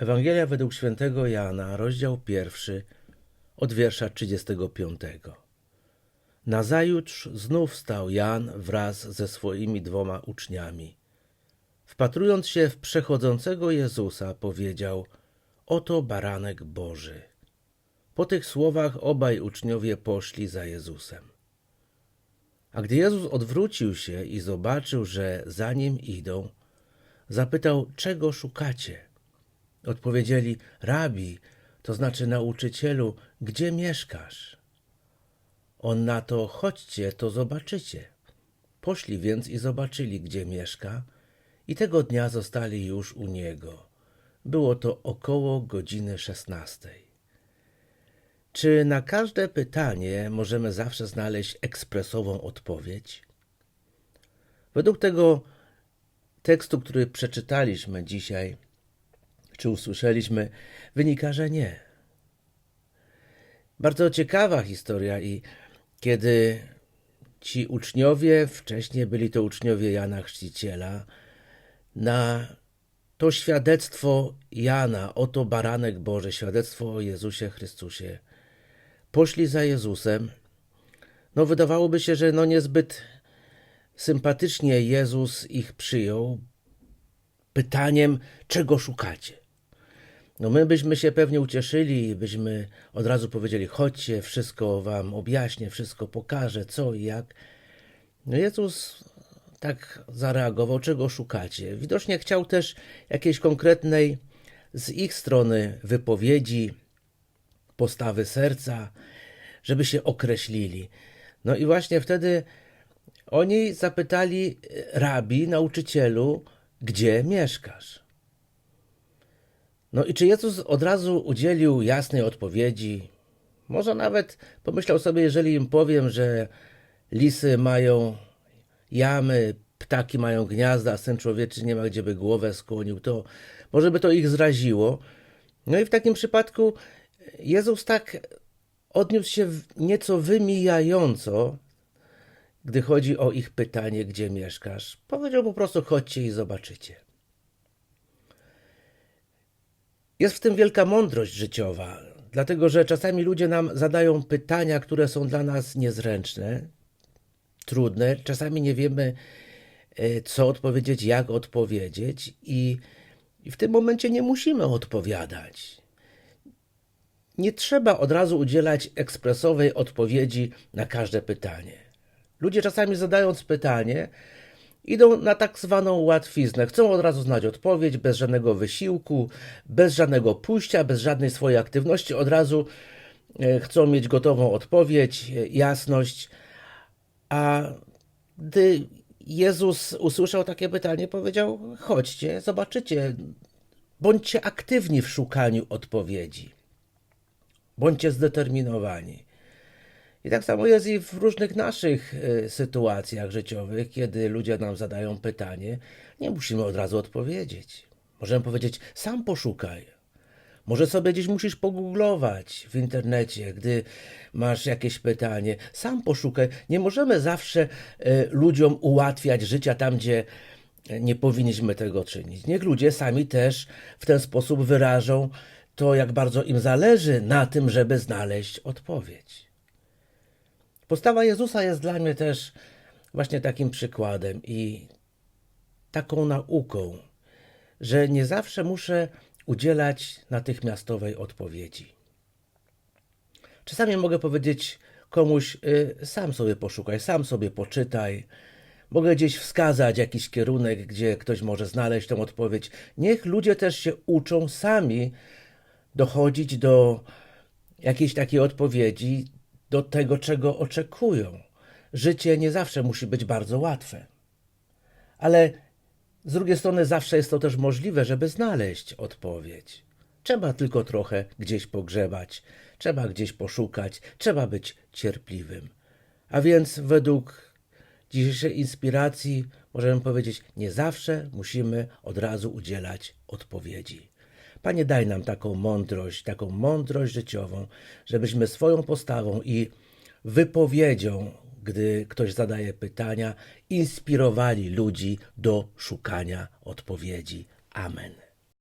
Ewangelia według świętego Jana, rozdział pierwszy, od wiersza 35. Nazajutrz znów stał Jan wraz ze swoimi dwoma uczniami. Wpatrując się w przechodzącego Jezusa, powiedział: Oto baranek Boży. Po tych słowach obaj uczniowie poszli za Jezusem. A gdy Jezus odwrócił się i zobaczył, że za nim idą, zapytał: Czego szukacie? Odpowiedzieli: Rabi, to znaczy nauczycielu, gdzie mieszkasz? On na to: Chodźcie, to zobaczycie. Poszli więc i zobaczyli, gdzie mieszka, i tego dnia zostali już u niego. Było to około godziny szesnastej. Czy na każde pytanie możemy zawsze znaleźć ekspresową odpowiedź? Według tego tekstu, który przeczytaliśmy dzisiaj, czy usłyszeliśmy, wynika, że nie. Bardzo ciekawa historia i kiedy ci uczniowie, wcześniej byli to uczniowie Jana Chrzciciela, na to świadectwo Jana, oto baranek Boży, świadectwo o Jezusie Chrystusie, poszli za Jezusem. No wydawałoby się, że no niezbyt sympatycznie Jezus ich przyjął pytaniem, czego szukacie. No my byśmy się pewnie ucieszyli i byśmy od razu powiedzieli, chodźcie, wszystko wam objaśnię, wszystko pokażę, co i jak. No Jezus tak zareagował, czego szukacie. Widocznie chciał też jakiejś konkretnej z ich strony wypowiedzi, postawy serca, żeby się określili. No i właśnie wtedy oni zapytali rabi, nauczycielu, gdzie mieszkasz? No i czy Jezus od razu udzielił jasnej odpowiedzi? Może nawet pomyślał sobie, jeżeli im powiem, że lisy mają jamy, ptaki mają gniazda, a syn człowieczy nie ma gdzie by głowę skłonił, to może by to ich zraziło. No i w takim przypadku Jezus tak odniósł się nieco wymijająco, gdy chodzi o ich pytanie, gdzie mieszkasz. Powiedział po prostu: chodźcie i zobaczycie. Jest w tym wielka mądrość życiowa, dlatego że czasami ludzie nam zadają pytania, które są dla nas niezręczne, trudne. Czasami nie wiemy, e, co odpowiedzieć, jak odpowiedzieć, i, i w tym momencie nie musimy odpowiadać. Nie trzeba od razu udzielać ekspresowej odpowiedzi na każde pytanie. Ludzie czasami zadając pytanie, idą na tak zwaną łatwiznę. Chcą od razu znać odpowiedź, bez żadnego wysiłku, bez żadnego pójścia, bez żadnej swojej aktywności. Od razu e, chcą mieć gotową odpowiedź, e, jasność. A gdy Jezus usłyszał takie pytanie, powiedział: chodźcie, zobaczycie, bądźcie aktywni w szukaniu odpowiedzi. Bądźcie zdeterminowani. I tak samo jest i w różnych naszych y, sytuacjach życiowych, kiedy ludzie nam zadają pytanie, nie musimy od razu odpowiedzieć. Możemy powiedzieć, sam poszukaj. Może sobie gdzieś musisz pogooglować w internecie, gdy masz jakieś pytanie. Sam poszukaj. Nie możemy zawsze y, ludziom ułatwiać życia tam, gdzie nie powinniśmy tego czynić. Niech ludzie sami też w ten sposób wyrażą to, jak bardzo im zależy na tym, żeby znaleźć odpowiedź. Postawa Jezusa jest dla mnie też właśnie takim przykładem i taką nauką, że nie zawsze muszę udzielać natychmiastowej odpowiedzi. Czasami mogę powiedzieć komuś: y, sam sobie poszukaj, sam sobie poczytaj. Mogę gdzieś wskazać jakiś kierunek, gdzie ktoś może znaleźć tą odpowiedź. Niech ludzie też się uczą sami dochodzić do jakiejś takiej odpowiedzi, do tego, czego oczekują. Życie nie zawsze musi być bardzo łatwe. Ale z drugiej strony zawsze jest to też możliwe, żeby znaleźć odpowiedź. Trzeba tylko trochę gdzieś pogrzebać, trzeba gdzieś poszukać, trzeba być cierpliwym. A więc według dzisiejszej inspiracji możemy powiedzieć, nie zawsze musimy od razu udzielać odpowiedzi. Panie, daj nam taką mądrość, taką mądrość życiową, żebyśmy swoją postawą i wypowiedzią, gdy ktoś zadaje pytania, inspirowali ludzi do szukania odpowiedzi. Amen.